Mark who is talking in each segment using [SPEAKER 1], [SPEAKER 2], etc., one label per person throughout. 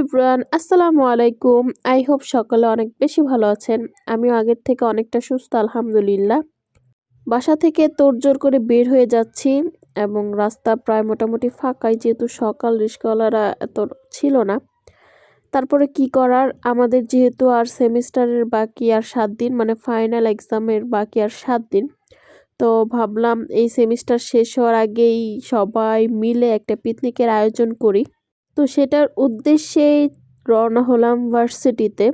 [SPEAKER 1] Everyone, আসসালামু আলাইকুম। I hope সকলে অনেক বেশি ভালো আছেন। আমিও আগের থেকে অনেকটা সুস্থ, আলহামদুলিল্লাহ। বাসা থেকে তোড়জোড় করে বের হয়ে যাচ্ছি এবং রাস্তা প্রায় মোটামুটি ফাঁকাই, যেহেতু সকাল, রিস্কওয়ালারা এত ছিল না। তারপরে কি করার? আমাদের যেহেতু আর সেমিস্টারের বাকি আর সাত দিন মানে ফাইনাল এক্সামের বাকি আর সাত দিন, তো ভাবলাম এই সেমিস্টার শেষ হওয়ার আগেই সবাই মিলে একটা পিকনিকের আয়োজন করি। তো সেটার উদ্দেশ্যেই রওনা হলাম ভার্সিটিতে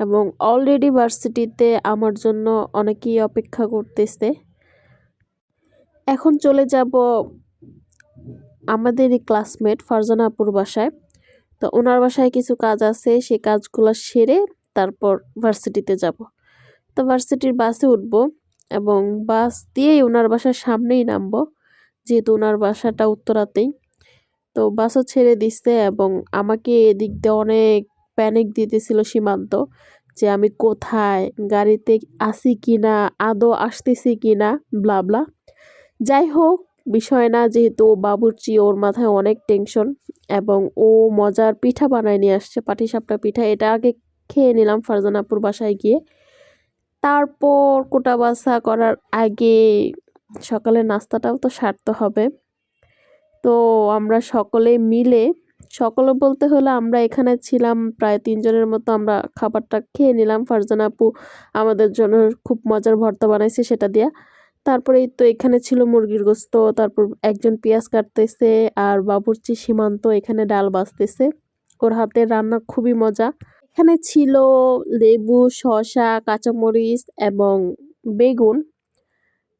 [SPEAKER 1] এবং অলরেডি ভার্সিটিতে আমার জন্য অনেকেই অপেক্ষা করতেছে। এখন চলে যাব আমাদেরই ক্লাসমেট ফারজানা আপুর বাসায়। তো ওনার বাসায় কিছু কাজ আছে, সে কাজগুলো সেরে তারপর ভার্সিটিতে যাব। তো ভার্সিটির বাসে উঠব এবং বাস দিয়েই ওনার বাসার সামনেই নামবো, যেহেতু ওনার বাসাটা উত্তরাতেই। তো বাসও ছেড়ে দিচ্ছে এবং আমাকে এদিক দিয়ে অনেক প্যানিক দিতেছিল সীমান্ত যে আমি কোথায়, গাড়িতে আসি কি না আদৌ আসতেছি কি না ব্লাবলা যাই হোক, বিষয় না, যেহেতু ও বাবুর্চি, ওর মাথায় অনেক টেনশন এবং ও মজার পিঠা বানায় নিয়ে আসছে, পাটিসাপটা পিঠা। এটা আগে খেয়ে নিলাম ফারজানাপুর বাসায় গিয়ে। তারপর কোটা বাসা করার আগে সকালের নাস্তাটাও তো সারতে হবে। তো আমরা সকলে মিলে সকলে বলতে হলে আমরা এখানে ছিলাম, প্রায় তিনজনের মতো আমরা খাবারটা খেয়ে নিলাম। ফারজান আপু আমাদের জন্য খুব মজার ভর্তা বানাইছে সেটা দিয়া। তারপরেই তো এখানে ছিল মুরগির গোস্ত, তারপর একজন পেঁয়াজ কাটতেছে আর বাবুর্চি সীমান্ত, এখানে ডাল বাজতেছে ওর হাতের রান্না খুবই মজা। এখানে ছিল লেবু, শসা, কাঁচামরিচ এবং বেগুন।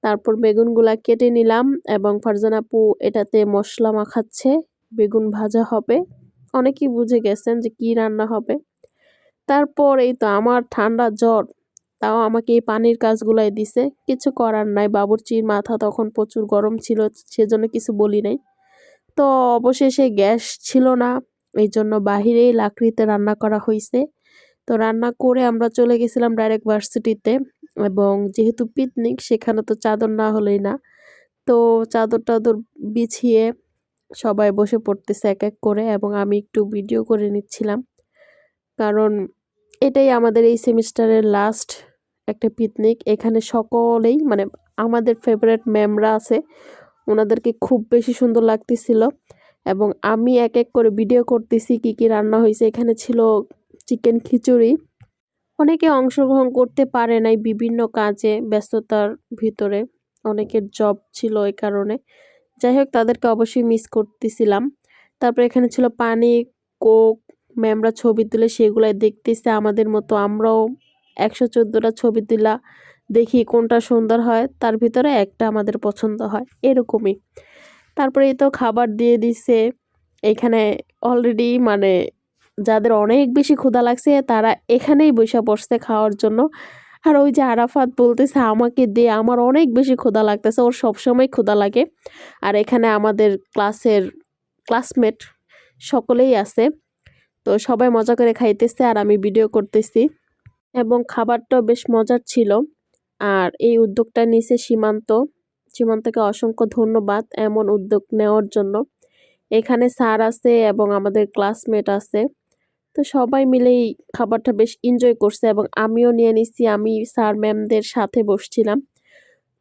[SPEAKER 1] তারপর বেগুনগুলা কেটে নিলাম এবং ফারজান আপু এটাতে মশলা মাখাচ্ছে, বেগুন ভাজা হবে। অনেকেই বুঝে গেছেন যে কি রান্না হবে। তারপর এই তো আমার ঠান্ডা জ্বর, তাও আমাকে এই পানির কাজগুলাই দিছে। কিছু করার নাই, বাবুরচির মাথা তখন প্রচুর গরম ছিল, সেজন্য কিছু বলি নাই। তো অবশেষে গ্যাস ছিল না, এই জন্য বাহিরেই লাকড়িতে রান্না করা হয়েছে তো রান্না করে আমরা চলে গেছিলাম ডাইরেক্ট ভার্সিটিতে এবং যেহেতু পিকনিক সেখানে তো চাদর না হলেই না। তো চাদর টাদর বিছিয়ে সবাই বসে পড়তেছে এক এক করে এবং আমি একটু ভিডিও করে নিচ্ছিলাম। কারণ এটাই আমাদের এই সেমিস্টারের লাস্ট একটা পিকনিক এখানে সকলেই মানে আমাদের ফেভারেট ম্যামরা আছে, ওনাদেরকে খুব বেশি সুন্দর লাগতেছিল এবং আমি এক এক করে ভিডিও করতেছি কি কি রান্না হয়েছে। এখানে ছিল চিকেন খিচুড়ি অনেকে অংশগ্রহণ করতে পারে নাই বিভিন্ন কাজে ব্যস্ততার ভিতরে। অনেকের জব ছিল এই কারণে। যাই হোক, তাদেরকে অবশ্যই মিস করতেছিলাম। তারপর এখানে ছিল পানি কোক ম্যামরা ছবি তুলে সেগুলাই দেখতেছে। আমাদের মতো আমরাও একশো চোদ্দোটা ছবি তুলা দেখি কোনটা সুন্দর হয়, তার ভিতরে একটা আমাদের পছন্দ হয়। এরকমই। তারপরে তো খাবার দিয়ে দিছে। এখানে অলরেডি মানে যাদের অনেক বেশি ক্ষুধা লাগছে, তারা এখানেই বসে বসতে খাওয়ার জন্য। আর ওই যে আরাফাত বলতেছে, আমাকে দে, আমার অনেক বেশি ক্ষুধা লাগতেছে, ওর সবসময় ক্ষুধা লাগে। আর এখানে আমাদের ক্লাসের ক্লাসমেট সকলেই আছে। তো সবাই মজা করে খাইতেছে আর আমি ভিডিও করতেছি। এবং খাবারটাও বেশ মজার ছিল। আর এই উদ্যোগটা নিছে সীমান্ত। সীমান্তকে অসংখ্য ধন্যবাদ এমন উদ্যোগ নেওয়ার জন্য। এখানে স্যার আছে এবং আমাদের ক্লাসমেট আছে। তো সবাই মিলেই খাবারটা বেশ এনজয় করছে এবং আমিও নিয়ে নিচ্ছি আমি স্যার ম্যামদের সাথে বসছিলাম।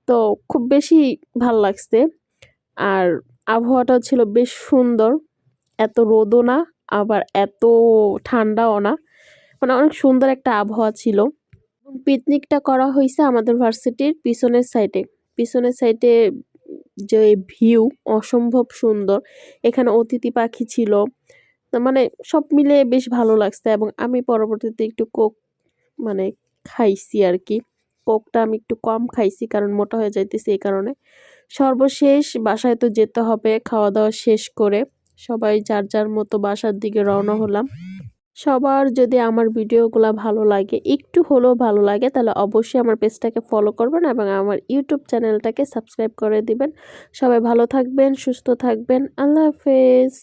[SPEAKER 1] তো খুব বেশি ভালো লাগছে। আর আবহাওয়াটাও ছিল বেশ সুন্দর। এত রোদও না, আবার এত ঠান্ডাও না। মানে অনেক সুন্দর একটা আবহাওয়া ছিল। পিকনিকটা করা হয়েছে আমাদের ভার্সিটির পিছনের সাইডে পিছনের সাইডে যে ভিউ অসম্ভব সুন্দর। এখানে অতিথি পাখি ছিল। মানে সব মিলে বেশ ভালো লাগছে এবং আমি পরবর্তীতে একটু কোক মানে খাইছি আর কি কোকটা আমি একটু কম খাইছি কারণ মোটা হয়ে যাইতেছি এই কারণে। সর্বশেষ বাসায় তো যেতে হবে খাওয়া দাওয়া শেষ করে সবাই যার যার মতো বাসার দিকে রওনা হলাম। সবার যদি আমার ভিডিওগুলো ভালো লাগে, একটু হলেও ভালো লাগে তাহলে অবশ্যই আমার পেজটাকে ফলো করবেন এবং আমার ইউটিউব চ্যানেলটাকে সাবস্ক্রাইব করে দিবেন। সবাই ভালো থাকবেন, সুস্থ থাকবেন, আল্লাহ হাফেজ।